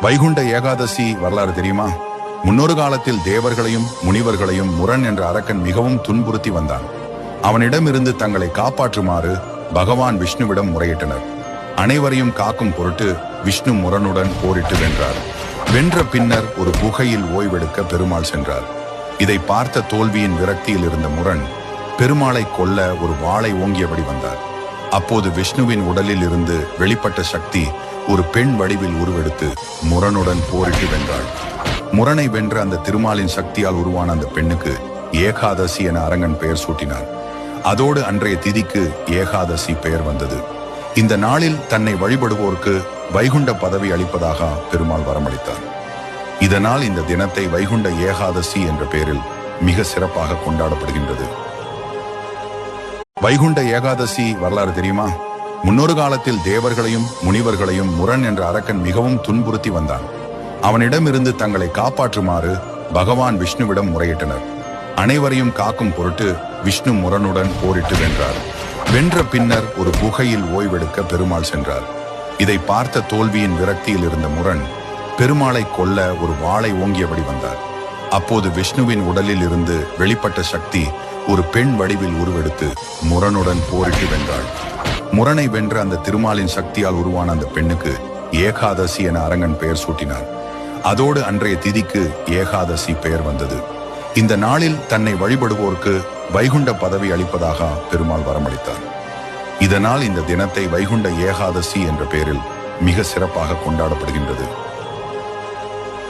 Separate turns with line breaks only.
வைகுண்ட ஏகாதசி வரலாறு தெரியுமா? முன்னொரு காலத்தில் தேவர்களையும் முனிவர்களையும் முரண் என்ற அரக்கன் மிகவும் துன்புறுத்தி வந்தான். அவனிடமிருந்து தங்களை காப்பாற்றுமாறு பகவான் விஷ்ணுவிடம் முறையிட்டனர். அனைவரையும் காக்கும் பொருட்டு விஷ்ணு முரனுடன் போரிட்டு வென்றார். வென்ற பின்னர் ஒரு குகையில் ஓய்வெடுக்க பெருமாள் சென்றார். இதை பார்த்த தோல்வியின் விரக்தியில் இருந்த முரண் பெருமாளை கொல்ல ஒரு வாளை ஓங்கியபடி வந்தார். அப்போது விஷ்ணுவின் உடலில் இருந்து வெளிப்பட்ட சக்தி ஒரு பெண் வடிவில் உருவெடுத்து முரனுடன் போரிட்டு வென்றாள். முரணை வென்ற அந்த திருமாலின் சக்தியால் உருவான அந்த பெண்ணுக்கு ஏகாதசி என அரங்கன் பெயர் சூட்டினார் அதோடு அன்றைய திதிக்கு ஏகாதசி பெயர் வந்தது. இந்த நாளில் தன்னை வழிபடுவோருக்கு வைகுண்ட பதவி அளிப்பதாக பெருமாள் வரமளித்தார். இதனால் இந்த தினத்தை வைகுண்ட ஏகாதசி என்ற பெயரில் மிக சிறப்பாக கொண்டாடப்படுகின்றது. வைகுண்ட ஏகாதசி வரலாறு தெரியுமா? முன்னொரு காலத்தில் தேவர்களையும் முனிவர்களையும் முரண் என்ற அரக்கன் மிகவும் துன்புறுத்தி வந்தான். அவனிடமிருந்து தங்களை காப்பாற்றுமாறு பகவான் விஷ்ணுவிடம் முறையிட்டனர். அனைவரையும் காக்கும் பொருட்டு விஷ்ணு முரனுடன் போரிட்டு வென்றார். வென்ற பின்னர் ஒரு குகையில் ஓய்வெடுக்க பெருமாள் சென்றார். இதை பார்த்த தோல்வியின் விரக்தியில் இருந்த முரண் பெருமாளை கொல்ல ஒரு வாளை ஓங்கியபடி வந்தார். அப்போது விஷ்ணுவின் உடலில் இருந்து வெளிப்பட்ட சக்தி ஒரு பெண் வடிவில் உருவெடுத்து முரனுடன் போரிட்டு வென்றாள். முரணை வென்ற அந்த திருமாலின் சக்தியால் உருவான அந்த பெண்ணுக்கு ஏகாதசி என அரங்கன் பெயர் சூட்டினார் அதோடு அன்றைய திதிக்கு ஏகாதசி பெயர் வந்தது. இந்த நாளில் தன்னை வழிபடுவோருக்கு வைகுண்ட பதவி அளிப்பதாக பெருமாள் வரமளித்தார். இதனால் இந்த தினத்தை வைகுண்ட ஏகாதசி என்ற பெயரில் மிக சிறப்பாக கொண்டாடப்படுகின்றது.